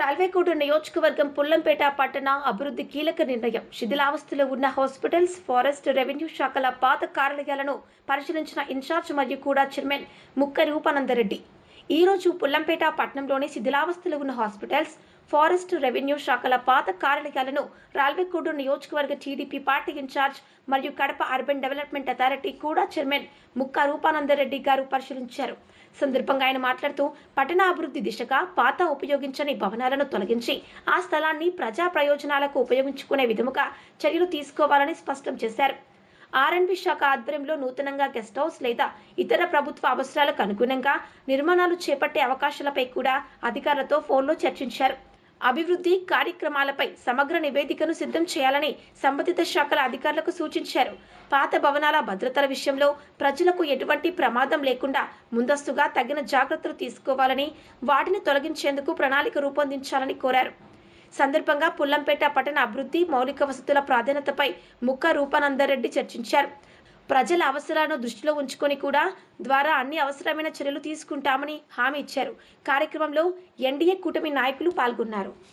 రాల్వేకోట నియోజకవర్గం పుల్లంపేట పట్టణ అభివృద్ధి కీలక నిర్ణయం. శిథిలావస్థలో ఉన్న హాస్పిటల్స్ ఫారెస్ట్ రెవెన్యూ శాఖల పాత కార్యాలయాలను పరిశీలించిన ఇన్ఛార్జ్ మరియు కూడా చైర్మన్ ముక్క రూపానందరెడ్డి. ఈరోజు పుల్లంపేట పట్టణంలోని శిథిలావస్థలో ఉన్న హాస్పిటల్స్ ఫారెస్ట్ రెవెన్యూ శాఖల పాత కార్యాలయాలను రాల్వేకోడు నియోజకవర్గ టీడీపీ పార్టీ ఇన్ఛార్జ్ మరియు కడప అర్బన్ డెవలప్మెంట్ అథారిటీ కూడా చైర్మన్ ముక్క రూపానందరెడ్డి గారు పరిశీలించారు. సందర్భంగా ఆయన మాట్లాడుతూ పట్టణ అభివృద్ధి దిశగా పాత ఉపయోగించని భవనాలను తొలగించి ఆ స్థలాన్ని ప్రజా ప్రయోజనాలకు ఉపయోగించుకునే విధముగా చర్యలు తీసుకోవాలని స్పష్టం చేశారు. ఆర్ఎండ్బి శాఖ ఆధ్వర్యంలో నూతనంగా గెస్ట్ హౌస్ లేదా ఇతర ప్రభుత్వ అవసరాలకు అనుగుణంగా నిర్మాణాలు చేపట్టే అవకాశాలపై కూడా అధికారులతో ఫోన్లో చర్చించారు. అభివృద్ధి కార్యక్రమాలపై సమగ్ర నివేదికను సిద్ధం చేయాలని సంబంధిత శాఖల అధికారులకు సూచించారు. పాత భవనాల భద్రతల విషయంలో ప్రజలకు ఎటువంటి ప్రమాదం లేకుండా ముందస్తుగా తగిన జాగ్రత్తలు తీసుకోవాలని వాటిని తొలగించేందుకు ప్రణాళిక రూపొందించాలని కోరారు. సందర్భంగా పుల్లంపేట పట్టణ అభివృద్ధి మౌలిక వసతుల ప్రాధాన్యతపై ముక్క రూపానందరెడ్డి చర్చించారు. ప్రజల అవసరాలను దృష్టిలో ఉంచుకొని కూడా ద్వారా అన్ని అవసరమైన చర్యలు తీసుకుంటామని హామీ ఇచ్చారు. కార్యక్రమంలో ఎన్డీఏ కూటమి నాయకులు పాల్గొన్నారు.